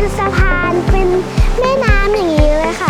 เป็นสะพานเป็นแม่น้ำอย่างนี้เลยค่ะ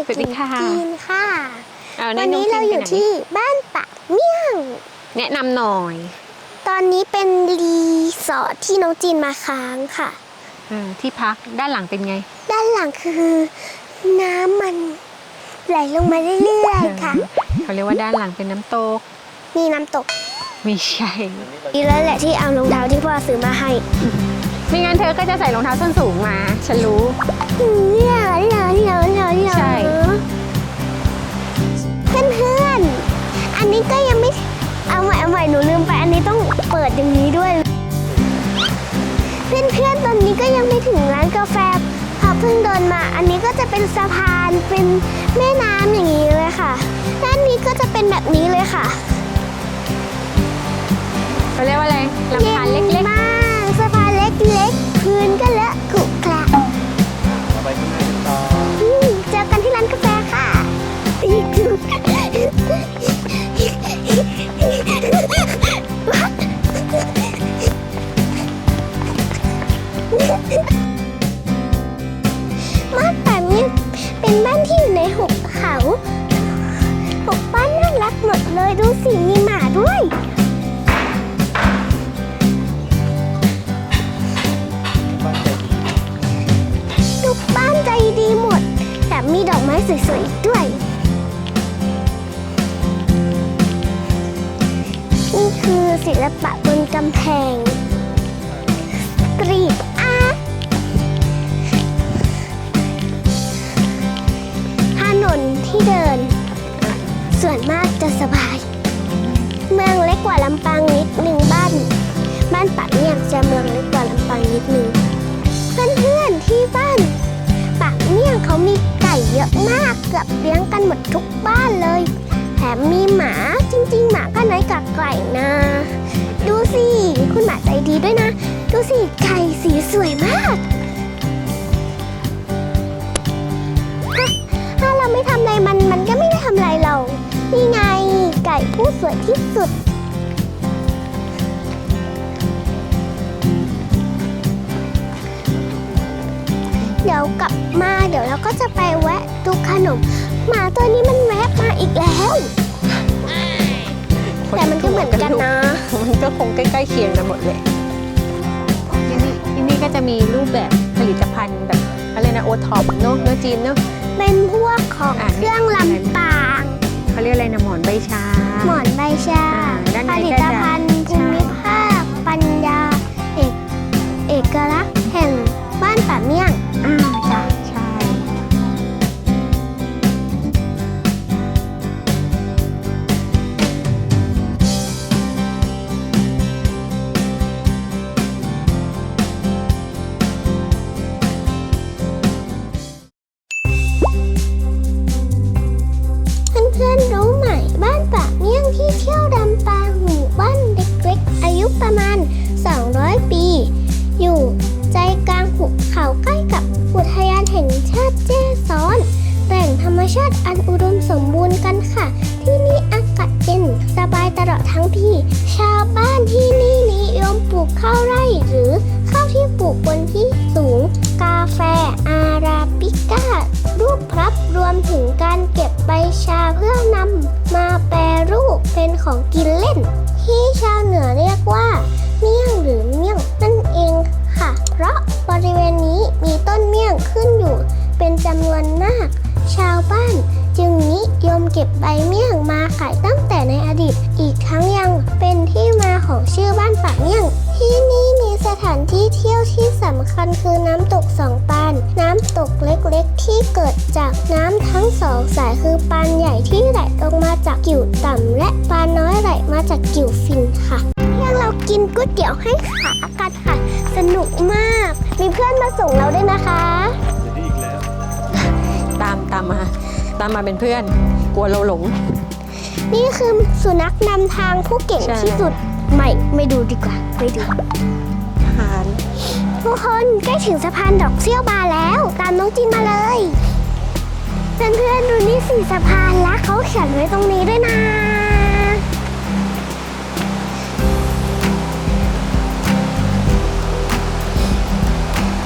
ด็กสวัสหดีญิงค่ะจีนค่ะเอาวันแะำนี้เราจีอยู่ไปไหนที่บ้านปะเมี่ยง แนะนำหน่อย ตอนนี้เป็นรีสอร์ทที่น้องจีนมาค้างค่ะเออที่พักด้านหลังเป็นไง ด้านหลังคือ น้ำมันไหลลงมาเรื่อยๆค่ะ เขาเรียกว่าด้านหลังเป็นน้ำตก มีน้ำตก ไม่ใช่ดีแล้วแหละที่เอารองเท้าที่พ่อซื้อมาให้ไม่งั้นเธอก็จะใส่รองเท้าส้นสูงมา ฉันรู้เนี่ยเนี่ยเนี่ยเนี่ยเนี่ย ใช่ เพื่อนเพื่อนๆอันนี้ก็ยังไม่ เอาใหม่เอาใหม่หนูลืมไป อันนี้ต้องเปิดอย่างนี้ด้วย เพื่อนเพื่อนๆตอนนี้ก็ยังไม่ถึงร้านกาแฟพอเพิ่งเดินมา อันนี้ก็จะเป็นสะพาน เป็นแม่น้ำอย่างนี้เลยค่ะ ด้านนี้ก็จะเป็นแบบนี้เลยค่ะเขาเรียกว่าอะไรลำธารเล็ก มากสะพานเล็กๆพื้นก็เลอะขรุ สวยๆอีกด้วย นี่คือศิลปะบนกำแพงกรีดอาร์ตถนนที่เดิน ส่วนมากจะสบาย เมืองเล็กกว่าลำปางนิดหนึ่งบ้าน บ้านปักเนี่ยจะเมืองเล็กกว่าลำปางนิดหนึ่งเพื่อนๆที่บ้านปากเมี่ยงเขามี ก่เยอะมากเกือบเลี้ยงกันหมดทุกบ้านเลย แถมมีหมาจริง ๆ หมาก็น้อยกว่าไก่นะ ดูสิ คุณหมาใจดีด้วยนะ ดูสิไก่สีสวยมาก ถ้าถ้าเราไม่ทำอะไรมันมันก็ไม่ได้ทำอะไรเรา นี่ไงไก่ผู้สวยที่สุด ดี๋ยวกลับมาเดี๋ยวเราก็จะไปแวะดูขนมหมาตัวนี้มันแวะมาอีกแล้วๆแต่มันก็เหมือนกันนะ มันก็คงใกล้ๆเคียงกันหมดเลยที่นี่ที่นี่ก็จะมีรูปแบบผลิตภัณฑ์แบบอะไรนะโอท็อปเนอะเนื้อจีนเนอะเป็นพวกของอะเครื่องลำปางเขาเรียกอะไรนะหมอนใบชา หมอนใบชาอ่าด้านผในลิก็ตจะภัณฑ์ภูมิภาคปัญญา เอกเอกลักษณ์แห่งบ้านป่าเมี่ยง ชาติแจ้ซ้อน แหล่งธรรมชาติอันอุดมสมบูรณ์กันค่ะ ที่นี่อากาศเย็นสบายตลอดทั้งปีชาวบ้านที่นี่นิยมปลูกข้าวไร่หรือข้าวที่ปลูกบนที่สูง กาแฟอาราบิก้ารูปพลับรวมถึงการเก็บใบชาเพื่อนำมาแปรรูปเป็นของกินเล่น มาจากกิวฟินค่ะเพื่อนเรากินก๋วยเตี๋ยวให้ขากันค่ะ สนุกมาก มีเพื่อนมาส่งเราด้วยนะคะเดี๋ยวนี้อีกแล้วตามตามมา ตามมาเป็นเพื่อน กลัวเราหลง นี่คือสุนัขนำทางผู้เก่งใช่ ที่สุด ไม่ ไม่ดูดีกว่า ไม่ดูหารทุกคนใกล้ถึงสะพานดอกเซี่ยวบาแล้ว ตามน้องจินมาเลย เพื่อนๆดูนี่สิสะพานแล้วเขาเขียนไว้ตรงนี้ด้วยนะ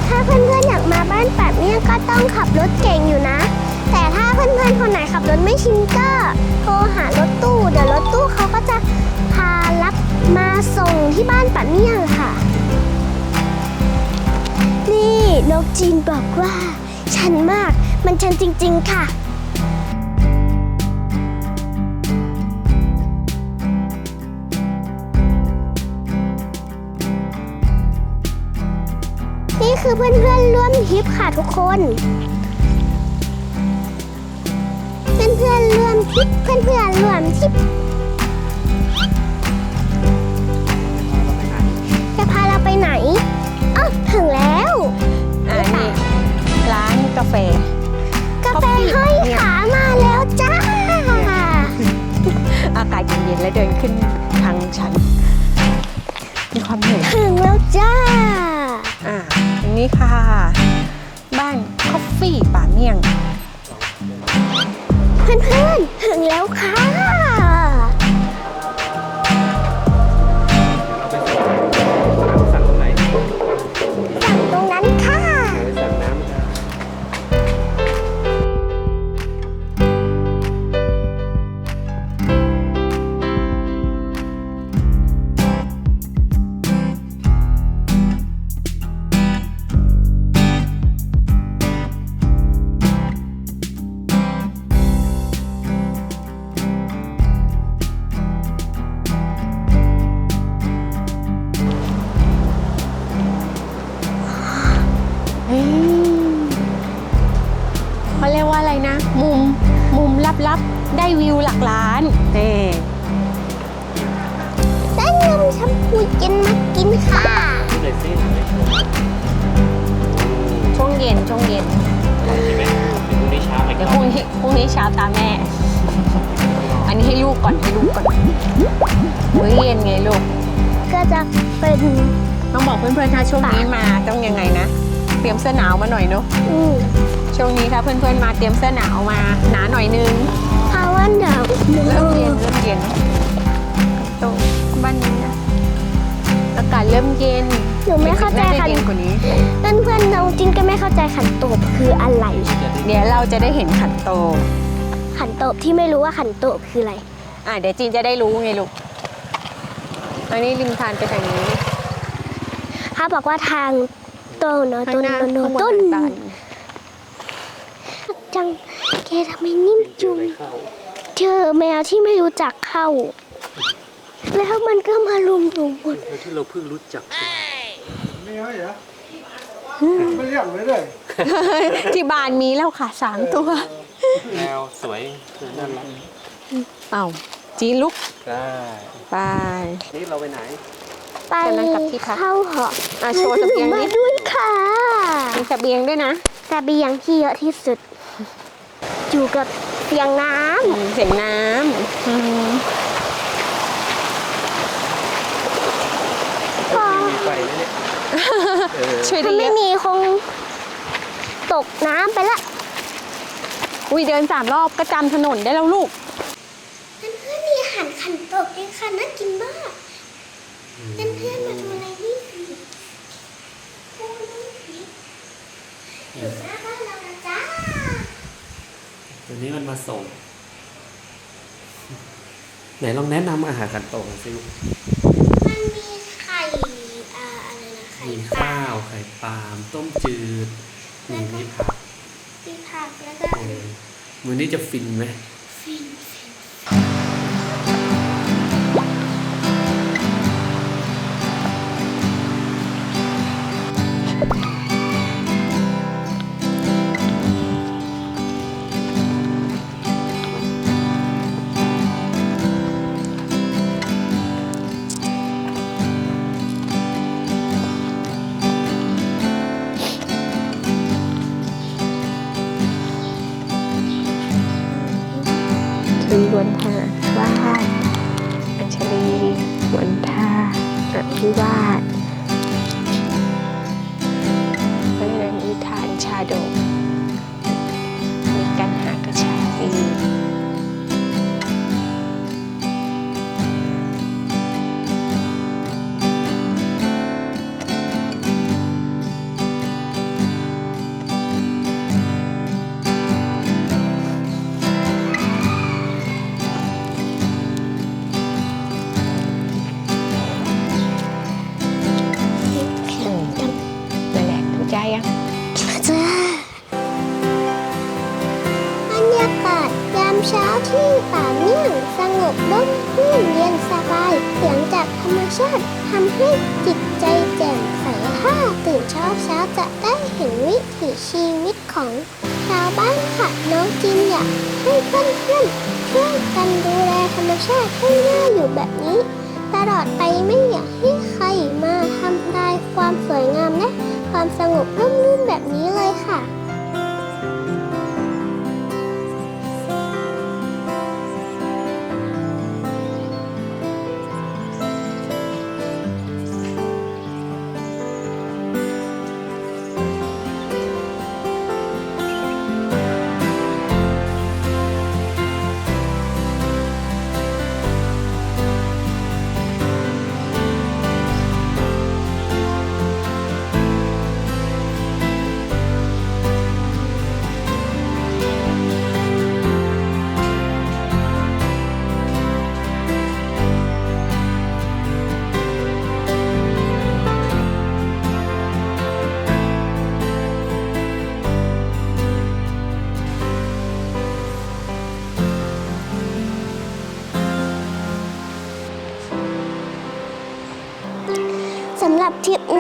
ถ้าเพื่อนๆอยากมาบ้านปัดเนี่ยก็ต้องขับรถเก่งอยู่นะ แต่ถ้าเพื่อนๆคนไหนขับรถไม่ชินก็โทรหารถตู้เดี๋ยวรถตู้เขาก็จะพารับมาส่งที่บ้านปัดเมี่ยงค่ะ นี่นกจีนบอกว่าชันมาก มันชันจริง ๆ ค่ะ นี่คือเพื่อนๆร่วมทริปค่ะทุกคน เพื่อนๆร่วมทริปเพื่อนๆร่วมทริป เมี่ยงเพื่อนๆถึงแล้วค่ะ นมากินค่ะที่เลยซิไหนช่วงเย็นช่วงเย็นใช่ไหมเดี๋ยวพรุ่งนี้เช้าไปเดี๋ยวก่พอรุ่งนนี้พรุ่งนี้เช้าตามแม่ อันนี้ให้ลูกก่อนให้ลูกก่อนมื้อเย็นไงลูก ก็จะเป็นต้องบอกเพื่อนๆถ้าช่วงนี้มาต้องยังไงนะ เตรียมเสื้อหนาวมาหน่อยเนาะ อืมช่วงนี้ถ้าเพื่อนๆมาเตรียมเสื้อหนาวมาหนาหน่อยนึง ภาวันดาวเริ่มเย็นเริ่มเย็นตรงบ้านนี้นะอากาศ เริ่มเย็นหนูไม่เข้าใจน่าจะขันเย็นกว่านี้เพื่อนๆน้องจินก็ไม่เข้าใจขันโตบคืออะไร เดี๋ยวเราจะได้เห็นขันโต ขันโตบที่ไม่รู้ว่าขันโตบคืออะไร อะเดี๋ยวจีนจะได้รู้ไงลูก อันนี้ริมทานไปทางนี้เขาบอกว่าทางต้นเนอะข้างต้นหน้าต้นข้างบต้นนตันจังแกทำไมนิ่มจุงเข้าเจอแมวที่ไม่รู้จักเข้า แล้วมันก็มาลุมหนูหมดเธอที่เราเพิ่งรู้จักไม่เอาเหรอไม่เรียกเลยเลยที่บ้านมีแล้วค่ะสามตัว แมวสวยน่ารักเอ้าจีนลุกได้ไปนี่เราไปไหนไปเชิญนั่งกับที่พักเข้าหออะโชว์เสบียงมานิดด้วยค่ะมีเสบียงด้วยนะเสบียงที่เยอะที่สุด อยู่กับเสียงน้อืมเสียงน้ำอืมำ พอมีไฟไหมเนี่ยเออช่วยได้ถ้าเยไม่อะมีคงตกน้ำไปละ อุ้ยเดินสามรอบก็จำถนนได้แล้วลูกเพื่อนๆมีอาหารขันโตกด้วยค่ะน่ากินมากเพื่อนๆมาดูอะไรนี่สิโอ้ดูสิอยู่หน้าบ้านเรานะจ้าวันนี้มันมาส่ง ไหนลองแนะนำอาหารขันโตกหน่อยสิลูกมันมีไข่อ่าอะไรนะไข่ มีปลาข้าว ไข่ปาล์มต้มจืดมีมีผักมีผักแล้วก็เออมือนี้จะฟินไหมฟิน ลีวันทาว่าอัญชลีวันทาอภิวา ยัง จ้าบรรยากาศยามเช้าที่ป่าเมี่ยงสงบร่มรื่นเย็นสบายเสียงจากธรรมชาติทำให้จิตใจแจ่มใสถ้าตื่นเช้าเช้าจะได้เห็นวิถีชีวิตของชาวบ้านค่ะน้องจินอยากให้เพื่อนๆช่วยกันดูแลธรรมชาติให้น่าอยู่แบบนี้ ตลอดไปไม่อยากให้ใครมาทำลายความสวยงามและ ความสงบร่มรื่นแบบนี้เลยค่ะ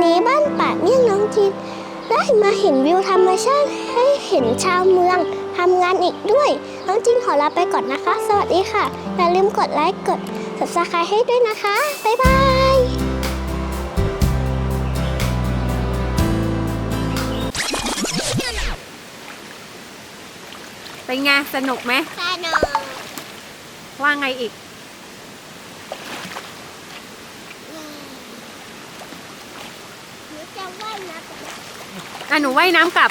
นี้บ้านป่าเมี่ยงน้องจีนได้มาเห็นวิวธรรมชาติให้เห็นชาวเมืองทำงานอีกด้วย น้องจีนขอลาไปก่อนนะคะ สวัสดีค่ะ อย่าลืมกดไลค์กด subscribe ให้ด้วยนะคะ บ๊ายบายเป็นไงสนุกไหมสนุกว่าไงอีก หนูจะว่ายน้ำ อะหนูว่ายน้ำกลับ